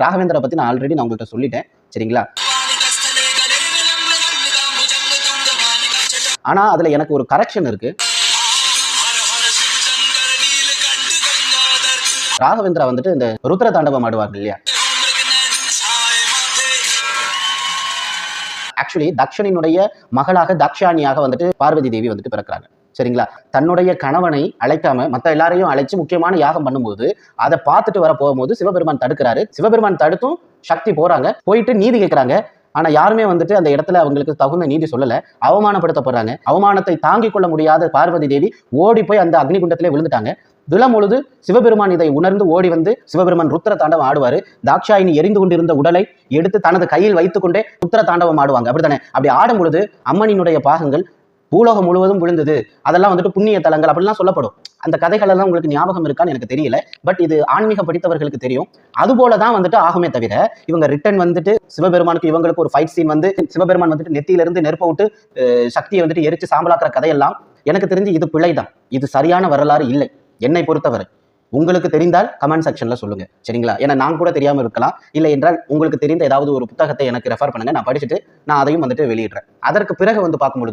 ராகவேந்திரா பத்தி நான் ஆல்ரெடி நான் உங்கள்கிட்ட சொல்லிட்டேன். சரிங்களா? ஆனா அதுல எனக்கு ஒரு கரெக்ஷன் இருக்கு. ராகவேந்திரா வந்துட்டு இந்த ருத்ர தாண்டவம் ஆடுவார்கள் இல்லையா? ஆக்சுவலி தக்ஷனினுடைய மகளாக தக்ஷானியாக வந்துட்டு பார்வதி தேவி வந்துட்டு பிறக்கிறாங்க. சரிங்களா? தன்னுடைய கணவனை அழைக்காம மத்த எல்லாரையும் அழைச்சு முக்கியமான யாகம் பண்ணும்போது அதை பார்த்துட்டு வர போகும்போது சிவபெருமான் தடுக்கிறாரு. சிவபெருமான் தடுத்தும் சக்தி போறாங்க. போயிட்டு நீதி கேட்கிறாங்க ஆனா யாருமே வந்துட்டு அந்த இடத்துல அவங்களுக்கு தகுந்த நீதி சொல்லல. அவமானப்படுத்தப்படுறாங்க அவமானத்தை தாங்கிக் கொள்ள முடியாத பார்வதி தேவி ஓடி போய் அந்த அக்னிகுண்டத்திலே விழுந்துட்டாங்க. விழும் பொழுது சிவபெருமான் இதை உணர்ந்து ஓடி வந்து சிவபெருமான் ருத்ர தாண்டவம் ஆடுவாரு. தாக்ஷாயினி எரிந்து கொண்டிருந்த உடலை எடுத்து தனது கையில் வைத்துக்கொண்டே ருத்ர தாண்டவம் ஆடுவாங்க. அப்படித்தானே? அப்படி ஆடும் பொழுது அம்மனினுடைய பாகங்கள் பூலோகம் முழுவதும் விழுந்தது. அதெல்லாம் வந்துட்டு புண்ணிய தலங்கள் அப்படிலாம் சொல்லப்படும். அந்த கதைகள் எல்லாம் உங்களுக்கு ஞாபகம் இருக்கான்னு எனக்கு தெரியல. பட் இது ஆன்மீக படித்தவர்களுக்கு தெரியும். அதுபோல தான் வந்துட்டு ஆகுமே தவிர இவங்க ரிட்டன் வந்துட்டு சிவபெருமானுக்கு இவங்களுக்கு ஒரு ஃபைட் சீன் வந்து சிவபெருமான் வந்துட்டு நெத்தியிலிருந்து நெருப்ப விட்டு சக்தியை வந்துட்டு எரிச்சு சாம்பலாக்குற கதையெல்லாம் எனக்கு தெரிஞ்சு இது பிழைதான். இது சரியான வரலாறு இல்லை. என்னை பொறுத்தவரை. உங்களுக்கு தெரிந்தால் கமெண்ட் செக்ஷன்ல சொல்லுங்க. சரிங்களா? ஏன்னா நான் கூட தெரியாம இருக்கலாம். இல்லை என்றால் உங்களுக்கு தெரிந்த ஏதாவது ஒரு புத்தகத்தை எனக்கு ரெஃபர் பண்ணுங்க. நான் படிச்சுட்டு நான் அதையும் வந்துட்டு வெளியிடுறேன். அதற்கு பிறகு வந்து பார்க்கும்பொழுது